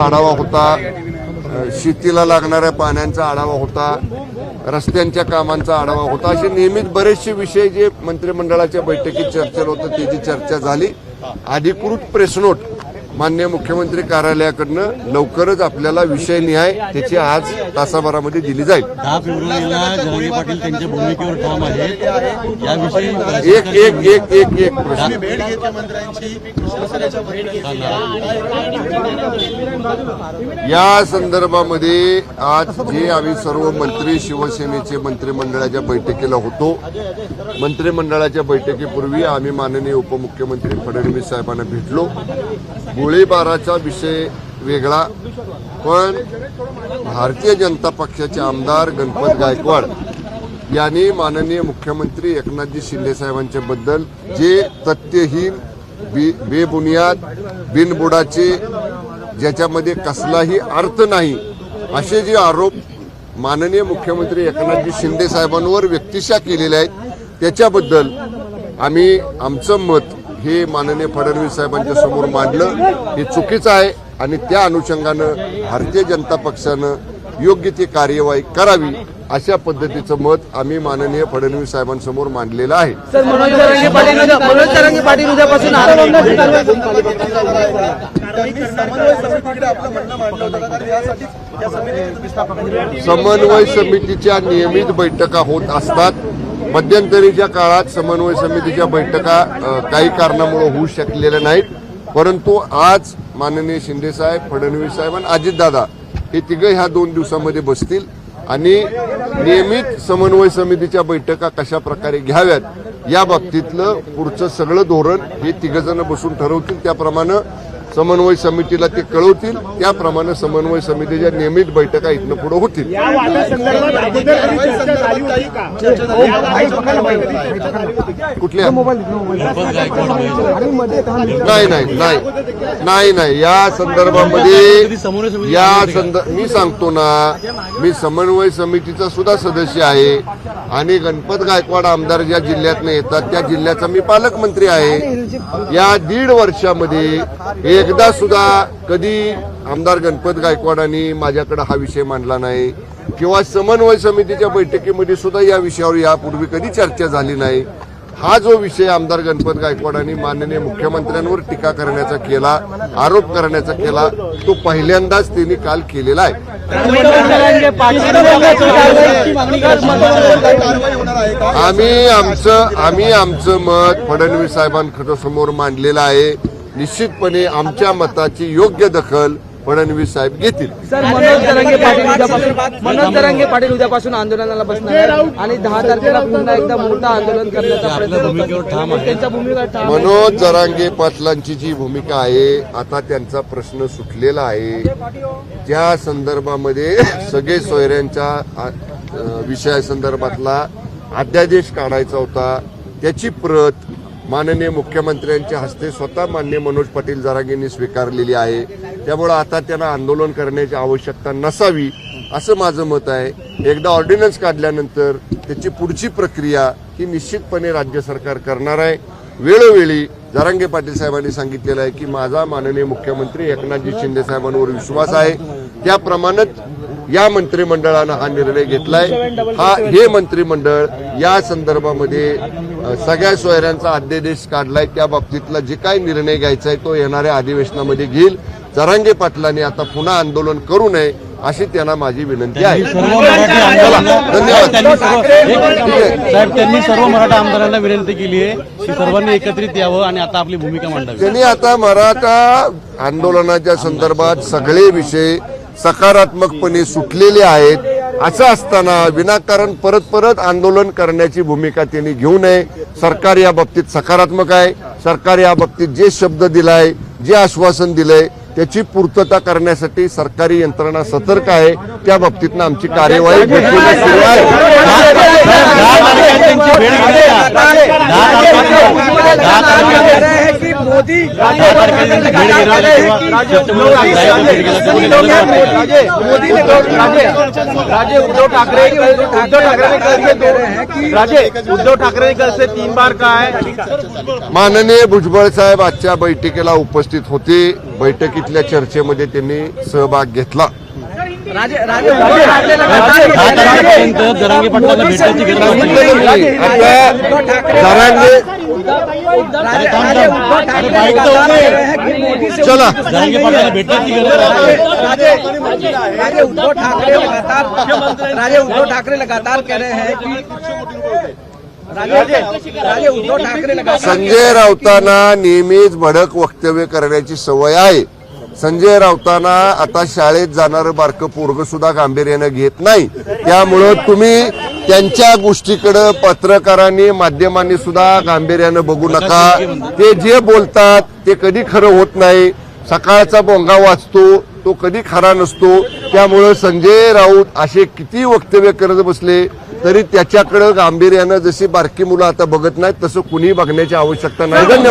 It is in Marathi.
आढावा होता. शेतीला लागणाऱ्या पाण्याचा आढावा होता. रस्त्यांच्या कामांचा आढावा होता. असे नियमित बरेचसे विषय जे मंत्रिमंडळाच्या बैठकीत चर्चेत होतं त्याची चर्चा झाली. अधिकृत प्रेसनोट मान्य मुख्यमंत्री कार्यालयाकडनं लवकरच आपल्याला विषय निहाय त्याची आज तासाभरामध्ये दिली जाईल. दहा फेब्रुवारीला जरांगे पाटील त्यांच्या भूमिकेवर ठाम आहेत याविषयी एक एक एक एक एक प्रश्न. भेट घेतली मंत्र्यांची. शिवसेनेच्या भेट घेतली या संदर्भामध्ये आज जे आम्ही सर्व मंत्री शिवसेनेचे मंत्रिमंडळाच्या बैठकीला होतो मंत्रिमंडळाच्या बैठकीपूर्वी आम्ही माननीय उपमुख्यमंत्री फडणवीस साहेबांना भेटलो. गोळीबाराचा विषय वेगळा पण भारतीय जनता पक्षाचे आमदार गणपत गायकवाड यांनी माननीय मुख्यमंत्री एकनाथजी शिंदे साहेबांच्याबद्दल जे तथ्यहीन बे बेबुनियाद बिनबुडाचे ज्याच्यामध्ये कसलाही अर्थ नाही असे जे आरोप माननीय मुख्यमंत्री एकनाथजी शिंदे साहेबांवर व्यक्तिशा केलेले आहेत त्याच्याबद्दल आम्ही आमचं मत हे माननीय फडणवीस साहेबांच्या समोर मांडलं हे चुकीचं आहे आणि त्या अनुषंगानं भारतीय जनता पक्षानं योग्य ती कार्यवाही करावी अशा पद्धतीचं मत आम्ही माननीय फडणवीस साहेबांसमोर मांडलेलं आहे. समन्वय समितीच्या नियमित बैठका होत असतात मध्यंतरीच्या काळात समन्वय समितीच्या बैठका काही कारणामुळे होऊ शकलेल्या नाहीत. परंतु आज माननीय शिंदेसाहेब फडणवीस साहेब आणि अजितदादा हे तिघं ह्या दोन दिवसामध्ये बसतील आणि नियमित समन्वय समितीच्या बैठका कशा प्रकारे घ्याव्यात या बाबतीतलं पुढचं सगळं धोरण हे तिघजण बसून ठरवतील. त्याप्रमाणे समन्वय समितीला ते कळवतील. त्याप्रमाणे समन्वय समितीच्या नियमित बैठका इथनं पुढे होतील. कुठल्या? नाही नाही नाही नाही नाही या संदर्भामध्ये या संदर्भ मी सांगतो ना मी समन्वय समितीचा सुद्धा सदस्य आहे. आणि गणपत गायकवाड आमदार ज्या जिल्ह्यातनं येतात त्या जिल्ह्याचा मी पालकमंत्री आहे. या दीड वर्षामध्ये एकदा सुद्धा कधी आमदार गणपत गायकवाडांनी माझ्याकडे हा विषय मांडला नाही किंवा समन्वय समितीच्या बैठकीमध्ये सुद्धा या विषयावर यापूर्वी कधी चर्चा झाली नाही. हा जो विषय आमदार गणपत गायकवाडांनी माननीय मुख्यमंत्र्यांवर टीका करण्याचा केला आरोप करण्याचा केला तो पहिल्यांदाच त्यांनी काल केलेला आहे. आम्ही आमचं आम्ही आमचं मत फडणवीस साहेबांकडे समोर मांडलेलं आहे. निश्चितपणे आमच्या मताची योग्य दखल फडणवीस साहेब घेतील. सर मनोज तरंगे पाटील उद्यापासून मनोज तरंगे पाटील उद्यापासून आंदोलनाला बसणार आहेत. आणि दहा तारखेला पुन्हा एकदा मोठं आंदोलन करण्याचा प्रयत्न. त्यांच्या भूमिका ठाम आहे. मनोज जरांगे पाटलांची जी भूमिका आहे आता त्यांचा प्रश्न सुटलेला आहे. त्या संदर्भामध्ये सगळे सोयऱ्यांच्या आ- अ, विषयासंदर्भातला अध्यादेश काढायचा होता त्याची प्रत माननीय मुख्यमंत्र्यांच्या हस्ते स्वतः मान्य मनोज पाटील जरांगेंनी स्वीकारलेली आहे. त्यामुळं आता त्यांना आंदोलन करण्याची आवश्यकता नसावी असं माझं मत आहे. एकदा ऑर्डिनन्स काढल्यानंतर त्याची पुढची प्रक्रिया ही निश्चितपणे राज्य सरकार करणार आहे. वेळोवेळी जारंगे पाटील साहेबांनी सांगितलेलं आहे की माझा माननीय मुख्यमंत्री एकनाथजी शिंदे साहेबांवर विश्वास आहे. त्याप्रमाणेच या मंत्रिमंडळानं हा निर्णय घेतलाय. हा हे मंत्रिमंडळ या संदर्भामध्ये सगळ्या सोयऱ्यांचा अध्यादेश काढलाय. त्या बाबतीतला जे काही निर्णय घ्यायचा आहे तो येणाऱ्या अधिवेशनामध्ये घेईल. जरांगे पाटलांनी आता पुन्हा आंदोलन करू नये अशी त्यांना माझी विनंती आहे. त्यांनी सर्व ठीक आहे. साहेब त्यांनी सर्व मराठा आमदारांना विनंती केली आहे की सर्वांनी एकत्रित यावं आणि आता आपली भूमिका मांडावी. त्यांनी आता मराठा आंदोलनाच्या संदर्भात सगळे विषय सकारात्मकपणे सुटलेले आहेत. असं असताना विनाकारण परत परत आंदोलन करण्याची भूमिका त्यांनी घेऊ नये. सरकार या बाबतीत सकारात्मक आहे. सरकार या बाबतीत जे शब्द दिलाय जे आश्वासन दिलंय त्याची पूर्तता करण्यासाठी सरकारी यंत्रणा सतर्क आहे त्या बाबतीतनं आमची कार्यवाही सुरू आहे मोदी काय राजे उद्धव ठाकरे उद्धव ठाकरे राजे उद्धव ठाकरे ने कल से तीन बार है माननीय भुजबळ साहेब आजच्या बैठकीला उपस्थित होते बैठकीतल्या चर्चे में सहभाग चला राजे उद्धव ठाकरे लगातार कह रहे हैं कि संजय राऊतांना नेहमीच भडक वक्तव्य करण्याची सवय आहे. संजय राऊतांना आता शाळेत जाणारं बारकं पोरग सुद्धा गांभीर्यानं घेत नाही. त्यामुळं तुम्ही त्यांच्या गोष्टीकडं पत्रकारांनी माध्यमांनी सुद्धा गांभीर्यानं बघू नका. ते जे बोलतात ते कधी खरं होत नाही. सकाळचा बोंगा वाचतो तो कधी खरा नसतो. त्यामुळं संजय राऊत असे किती वक्तव्य करत बसले तरी त्याच्याकडं गांभीर्यानं जशी बारकी मुलं आता बघत नाहीत तसं कुणी बघण्याची आवश्यकता नाही. धन्यवाद.